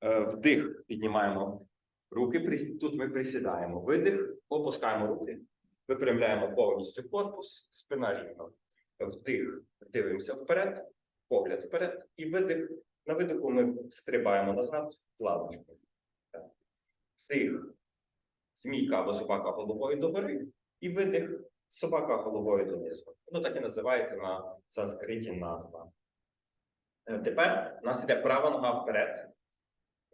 Е, Вдих, піднімаємо руки, тут ми присідаємо. Видих, опускаємо руки, випрямляємо повністю корпус, спина рівно. Вдих, дивимося вперед, погляд вперед, і видих. На видиху ми стрибаємо назад в плавочку. Вдих, змійка або собака головою догори, і видих, собака головою донизу. Воно так і називається на санскриті назва. Е, Тепер у нас іде права нога вперед,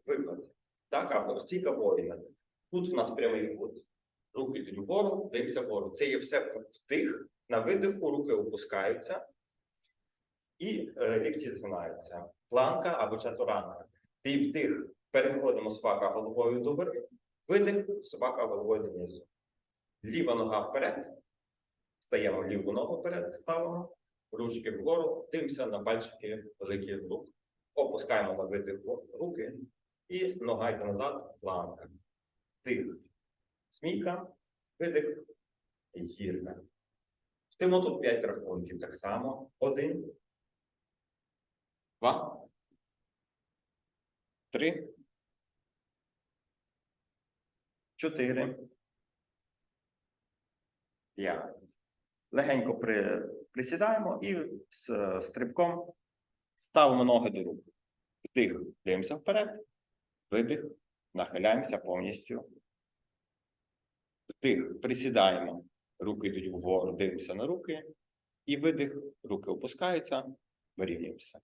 випад. Так, або стійка воїна. Тут в нас прямий кут. Руки йдуть вгору, дивимося вгору. Це є все вдих, на видиху руки опускаються і е, лікті згинаються. Планка або чатуранга. І вдих, переходимо собака головою догори, видих, собака головою донизу. Ліва нога вперед, стаємо ліву ногу вперед, ставимо, ручки вгору, дивимося на пальчики великих рук. Опускаємо на видих руки і нога йде назад, планка. Вдих, смійка, видих, гірка. Стоїмо тут 5 рахунків так само. Один, два, три, чотири, п'ять. Легенько при, присідаємо і з стрибком ставимо ноги до рук. Вдих, дивимося вперед, видих, нахиляємося повністю. Вдих, присідаємо, руки йдуть вгору, дивимося на руки, і видих, руки опускаються, вирівнюємося.